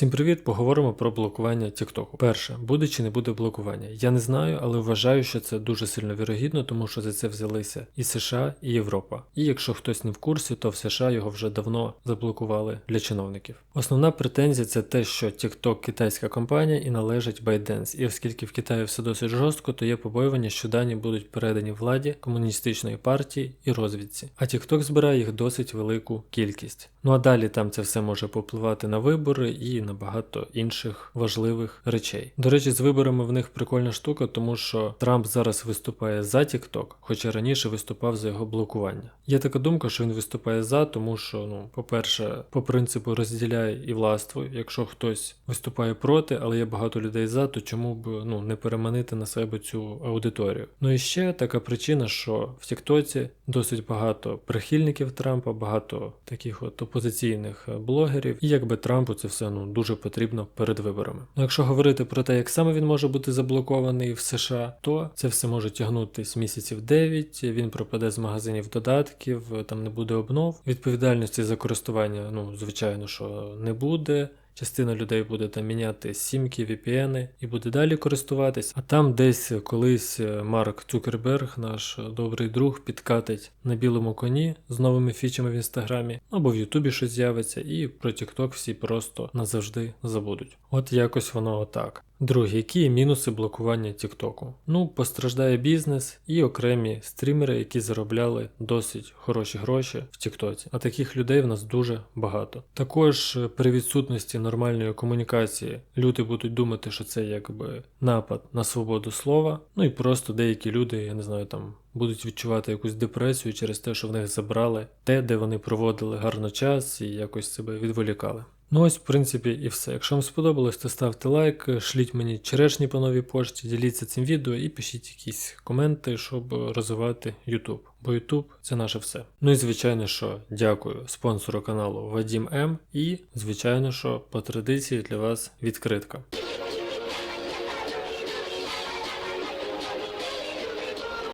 Всім привіт! Поговоримо про блокування TikTok. Перше, буде чи не буде блокування. Я не знаю, але вважаю, що це дуже сильно вірогідно, тому що за це взялися і США, і Європа. І якщо хтось не в курсі, то в США його вже давно заблокували для чиновників. Основна претензія це те, що TikTok китайська компанія і належить ByteDance. І оскільки в Китаї все досить жорстко, то є побоювання, що дані будуть передані владі комуністичної партії і розвідці. А TikTok збирає їх досить велику кількість. Ну а далі там це все може попливати на вибори і на багато інших важливих речей. До речі, з виборами в них прикольна штука, тому що Трамп зараз виступає за TikTok, хоча раніше виступав за його блокування. Є така думка, що він виступає за, тому що, ну, по-перше, по принципу розділяє і властвуй. Якщо хтось виступає проти, але є багато людей за, то чому б ну не переманити на себе цю аудиторію? Ну і ще така причина, що в Тіктоці досить багато прихильників Трампа, багато таких от опозиційних е, блогерів, і якби Трампу це все ну дуже потрібно перед виборами. Ну, якщо говорити про те, як саме він може бути заблокований в США, то це все може тягнутись місяців 9, Він пропаде з магазинів додатків, там не буде обнов. Відповідальності за користування, ну звичайно, що не буде. Частина людей буде там міняти сімки, VPN і буде далі користуватись. А там десь колись Марк Цукерберг, наш добрий друг, підкатить на білому коні з новими фічами в інстаграмі, або в Ютубі щось з'явиться, і про TikTok всі просто назавжди забудуть. От якось воно отак. Друге, які є мінуси блокування Тіктоку? Ну, постраждає бізнес і окремі стрімери, які заробляли досить хороші гроші в Тіктоці. А таких людей в нас дуже багато. Також е, при відсутності нормальної комунікації люди будуть думати, що це якби напад на свободу слова. Ну і просто деякі люди, я не знаю, там. Будуть відчувати якусь депресію через те, що в них забрали те, де вони проводили гарно час і якось себе відволікали. Ну ось, в принципі, і все. Якщо вам сподобалось, то ставте лайк, шліть мені черешні по новій пошті, діліться цим відео і пишіть якісь коменти, щоб розвивати YouTube. Бо YouTube це наше все. Ну і звичайно, що дякую спонсору каналу Вадім М. І, звичайно, що по традиції для вас відкритка.